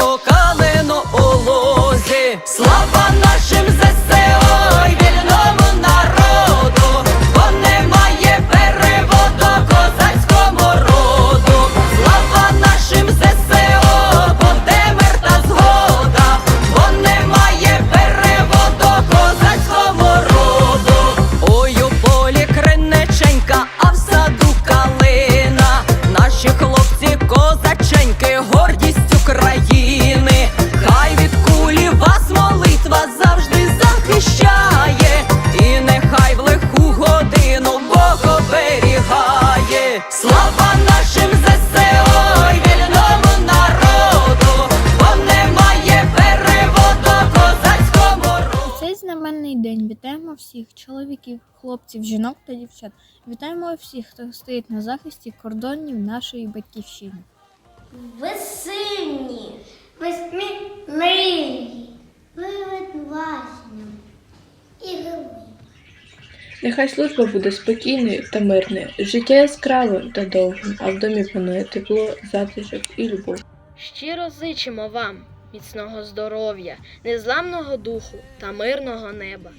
こかね день вітаємо всіх чоловіків, хлопців, жінок та дівчат. Вітаємо всіх, хто стоїть на захисті кордонів нашої батьківщини. Ви сильні, ви відважні і герої. Нехай служба буде спокійною та мирною, життя яскравим та довгим, а в домі панує тепло, затишок і любов. Щиро зичимо вам міцного здоров'я, незламного духу та мирного неба.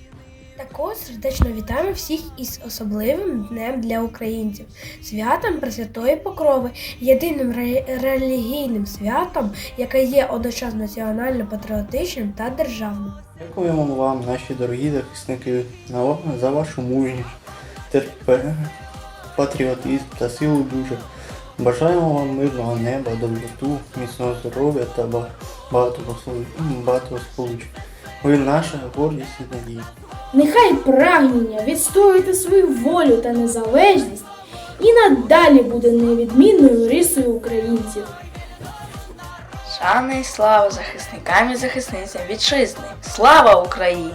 Також сердечно вітаємо всіх із особливим днем для українців, святом Пресвятої Покрови, єдиним ре- релігійним святом, яке є одночасно національно-патріотичним та державним. Дякуємо вам, наші дорогі захисники, за вашу мужність, терпе, патріотизм та силу душа. Бажаємо вам мирного неба, доброту, міцного здоров'я та ба- багато багато сполучень. Ви наша гордість і надія. Нехай прагнення відстоювати свою волю та незалежність і надалі буде невідмінною рисою українців. Шана і слава захисникам і захисницям вітчизни. Слава Україні!